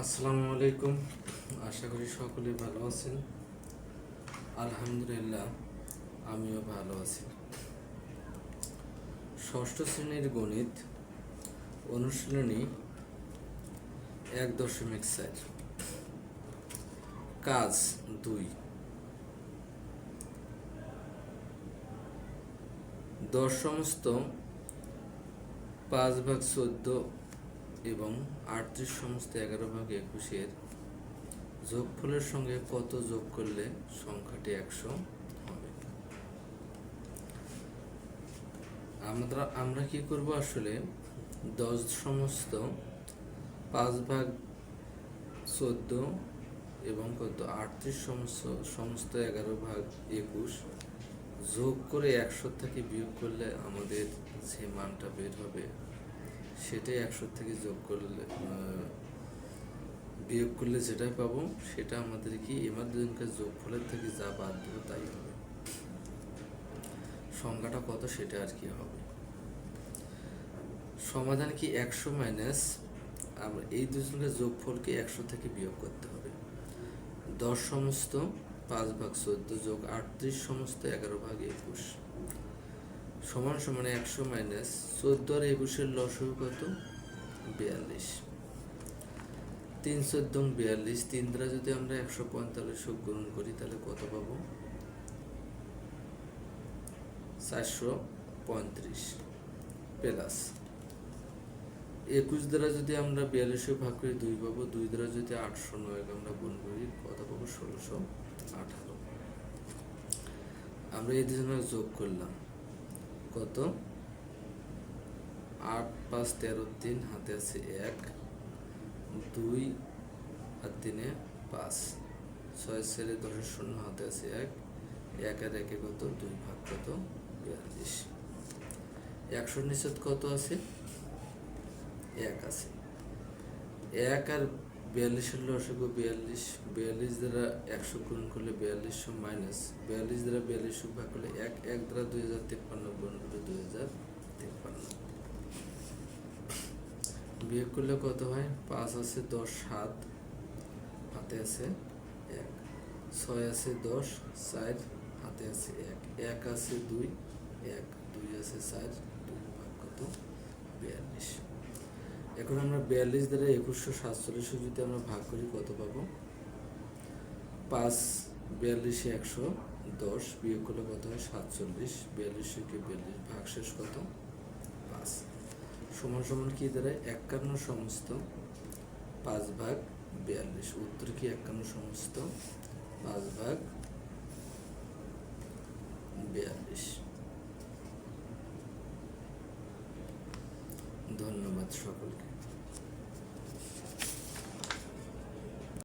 আসসালামু আলাইকুম। আশা করি সকলে ভালো আছেন। আলহামদুলিল্লাহ, আমিও ভালো আছি। ষষ্ঠ শ্রেণির গণিত অনুশীলনী এক দশমিক চার। কাজ দুই। দশ সমস্ত পাঁচ ভাগ চোদ্দ এবং আটত্রিশ সমস্ত এগারো ভাগ একুশের যোগফলের সঙ্গে কত যোগ করলে সংখ্যাটি একশো হবে? আমরা আমরা কি করব আসলে? দশ সমস্ত পাঁচ ভাগ চোদ্দ এবং কত? আটত্রিশ সমস্ত সমস্ত এগারো ভাগ একুশ যোগ করে একশো থেকে বিয়োগ করলে আমাদের যে মানটা বের হবে সেটাই একশো থেকে যোগ করলে বিয়োগ করলে যেটাই পাবো সেটা আমাদের কি এবার দুজনকে যোগ যোগফলের থেকে যা বাদ দেবো তাই হবে। সংখ্যাটা কত সেটা আর কি হবে। সমাধান কি একশো মাইনাস আমরা এই দুজনকে যোগফলকে একশো থেকে বিয়োগ করতে হবে। দশ সমস্ত পাঁচ ভাগ চোদ্দ যোগ আটত্রিশ সমস্ত এগারো ভাগ একুশ। সমান সমান একশো মাইনাস চোদ্দ আর একুশের লসও কত? বিয়াল্লিশ। তিন চোদ্দ বিয়াল্লিশ, তিন দ্বারা যদি আমরা একশো পঁয়তাল্লিশ গ্রহণ করি, তাহলে কত পাবো? চারশো পঁয়ত্রিশ প্লাস। একুশ দ্বারা যদি আমরা বিয়াল্লিশে ভাগ করি, দুই পাবো। দুই দ্বারা যদি আটশো নয় আমরা গুণ করি, কত পাবো? ষোলোশো আঠারো। আমরা এই দুজনের যোগ করলাম। কত? আট, পাঁচ, তেরো, তিন, হাতে আছে এক, দুই, আর তিনে পাঁচ। ছয়, ছেলে, দশের শূন্য, হাতে আছে এক। এক আর একে কত? দুই ভাগ কত? বিয়াল্লিশ। একশো নিষেধ কত আছে? এক আছে। এক আর বিয়াল্লিশের লসক বিয়াল্লিশ বিয়াল্লিশ দ্বারা একশো গুণ করলে বিয়াল্লিশশো মাইনাস বিয়াল্লিশ দ্বারা বিয়াল্লিশশো ভাগ করলে এক এক দ্বারা দুই হাজার তিপ্পান্ন গুণ করলে দুই হাজার তিপ্পান্ন। বিয়োগ করলে কত হয়? পাঁচ আছে দশ, সাত, হাতে আছে এক। ছয় আছে দশ, চার, হাতে আছে এক। এক আছে দুই, এক, দুই আছে চার, দুই ভাগ কত? বিয়াল্লিশ। এখন আমরা বিয়াল্লিশ দ্বারা একুশশো সাতচল্লিশশো যদি আমরা ভাগ করি, কত পাবো? পাঁচ বিয়াল্লিশে একশো, দশ বিয়োগ করলে কত হয়? সাতচল্লিশ। বিয়াল্লিশে কি বিয়াল্লিশ? ভাগ শেষ কত? পাঁচ। সমান সমান কি দাঁড়ায় একান্ন সমস্ত। পাঁচ ভাগ বিয়াল্লিশ। উত্তর কি একান্ন সমস্ত? পাঁচ ভাগ বিয়াল্লিশ। ধন্যবাদ সকলকে।